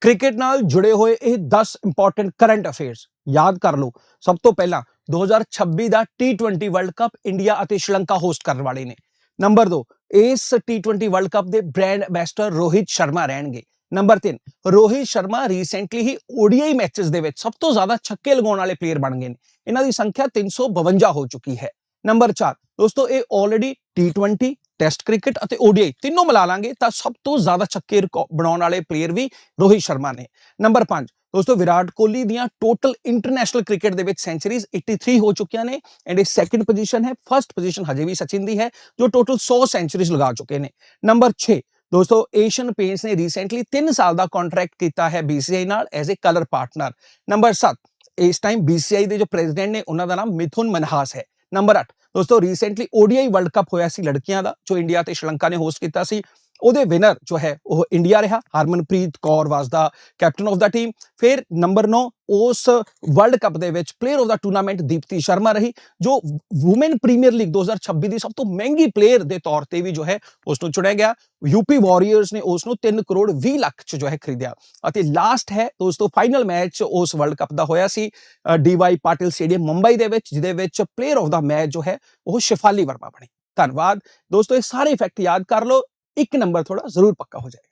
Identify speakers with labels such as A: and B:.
A: Cricket ਨਾਲ ਜੁੜੇ ਹੋਏ ਇਹ 10 ਇੰਪੋਰਟੈਂਟ ਕਰੰਟ ਅਫੇਅਰਸ ਯਾਦ ਕਰ ਲਓ, ਸਭ ਤੋਂ ਪਹਿਲਾਂ 2026 ਦਾ T20 ਵਰਲਡ ਕੱਪ ਇੰਡੀਆ ਅਤੇ ਸ਼੍ਰੀਲੰਕਾ ਹੋਸਟ ਕਰਨ ਵਾਲੇ ਨੇ। ਨੰਬਰ 2 ਇਸ T20 ਵਰਲਡ ਕੱਪ ਦੇ ਬ੍ਰੈਂਡ ਐਂਬੈਸਡਰ ਰੋਹਿਤ ਸ਼ਰਮਾ ਰਹਿਣਗੇ। ਨੰਬਰ 3 ਰੋਹਿਤ ਸ਼ਰਮਾ ਰੀਸੈਂਟਲੀ ਹੀ ODI ਮੈਚਸ ਦੇ ਵਿੱਚ ਸਭ ਤੋਂ ਜ਼ਿਆਦਾ ਛੱਕੇ ਲਗਾਉਣ ਵਾਲੇ ਪਲੇਅਰ ਬਣ ਗਏ ਨੇ। ਇਹਨਾਂ ਦੀ ਸੰਖਿਆ 352 ਹੋ ਚੁੱਕੀ ਹੈ। ਨੰਬਰ 4 ਦੋਸਤੋ, ਇਹ ਆਲਰੇਡੀ T20 ਟੈਸਟ ਕ੍ਰਿਕਟ ਅਤੇ ODI ਤਿੰਨੋਂ ਮਿਲਾ ਲਾਂਗੇ ਤਾਂ ਸਭ ਤੋਂ ਜ਼ਿਆਦਾ ਛੱਕੇ ਬਣਾਉਣ ਵਾਲੇ ਪਲੇਅਰ ਵੀ ਰੋਹਿਤ ਸ਼ਰਮਾ ਨੇ। ਨੰਬਰ 5 ਦੋਸਤੋ ਵਿਰਾਟ ਕੋਹਲੀ ਦੀਆਂ ਟੋਟਲ ਇੰਟਰਨੈਸ਼ਨਲ ਕ੍ਰਿਕਟ ਦੇ ਵਿੱਚ ਸੈਂਚਰੀਜ਼ 83 ਹੋ ਚੁੱਕੀਆਂ ਨੇ ਐਂਡ ਇਹ ਸੈਕੰਡ ਪੋਜੀਸ਼ਨ ਹੈ ਫਰਸਟ ਪੋਜੀਸ਼ਨ ਹਜੇ ਵੀ ਸਚਿਨ ਦੀ ਹੈ, ਜੋ ਟੋਟਲ 100 ਸੈਂਚਰੀਜ਼ ਲਗਾ ਚੁੱਕੇ ਨੇ। ਨੰਬਰ 6 ਦੋਸਤੋ ਏਸ਼ੀਅਨ ਪੇਂਟਸ ਨੇ ਰੀਸੈਂਟਲੀ 3 ਸਾਲ ਦਾ ਕੰਟਰੈਕਟ ਕੀਤਾ ਹੈ BCCI ਨਾਲ as a colour partner number 7 ਇਸ ਟਾਈਮ BCCI ਦੇ ਜੋ ਪ੍ਰੈਜ਼ੀਡੈਂਟ ਨੇ, ਉਹਨਾਂ ਦਾ ਨਾਮ ਮਿਥੁਨ ਮਨਹਾਸ ਹੈ। ਨੰਬਰ 8 ਦੋਸਤੋ ਰੀਸੈਂਟਲੀ ODI ਵਰਲਡ ਕੱਪ ਹੋਇਆ ਸੀ ਲੜਕੀਆਂ ਦਾ, ਜੋ ਇੰਡੀਆ ਤੇ ਸ਼੍ਰੀਲੰਕਾ ਨੇ ਹੋਸਟ ਕੀਤਾ ਸੀ। ਉਹਦੇ ਵਿਨਰ ਜੋ ਹੈ ਉਹ ਇੰਡੀਆ ਰਿਹਾ, Harmanpreet Kaur was the captain of the team ਫਿਰ ਨੰਬਰ 9 ਉਸ ਵਰਲਡ ਕੱਪ ਦੇ ਵਿੱਚ player of the tournament Deepti Sharma ਰਹੀ, ਜੋ ਔਮਨ ਪ੍ਰੀਮੀਅਰ ਲੀਗ 2026 ਦੀ ਸਭ ਤੋਂ ਮਹਿੰਗੀ ਪਲੇਅਰ ਦੇ ਤੌਰ ਤੇ ਵੀ ਜੋ ਹੈ ਉਸ ਨੂੰ ਚੁਣਿਆ ਗਿਆ। ਯੂਪੀ ਵਾਰੀਅਰਸ ਨੇ ਉਸ ਨੂੰ 3 ਕਰੋੜ 20 ਲੱਖ ਚ ਜੋ ਹੈ ਖਰੀਦਿਆ ਅਤੇ ਲਾਸਟ ਹੈ ਦੋਸਤੋ ਫਾਈਨਲ ਮੈਚ ਉਸ ਵਰਲਡ ਕੱਪ ਦਾ ਹੋਇਆ ਸੀ D Y Patil stadium Mumbai ਦੇ ਵਿੱਚ, ਜਿਹਦੇ ਵਿੱਚ ਪਲੇਅਰ ਆਫ ਦਾ ਮੈਚ ਜੋ ਹੈ ਉਹ ਸ਼ਿਫਾਲੀ ਵਰਮਾ ਬਣੀ। ਧੰਨਵਾਦ। ਦੋਸਤੋ, ਇਹ ਸਾਰੇ ਫੈਕਟ ਯਾਦ ਕਰ ਲਓ। ਇੱਕ ਨੰਬਰ ਥੋੜਾ ਜ਼ਰੂਰ ਪੱਕਾ ਹੋ ਜਾਏ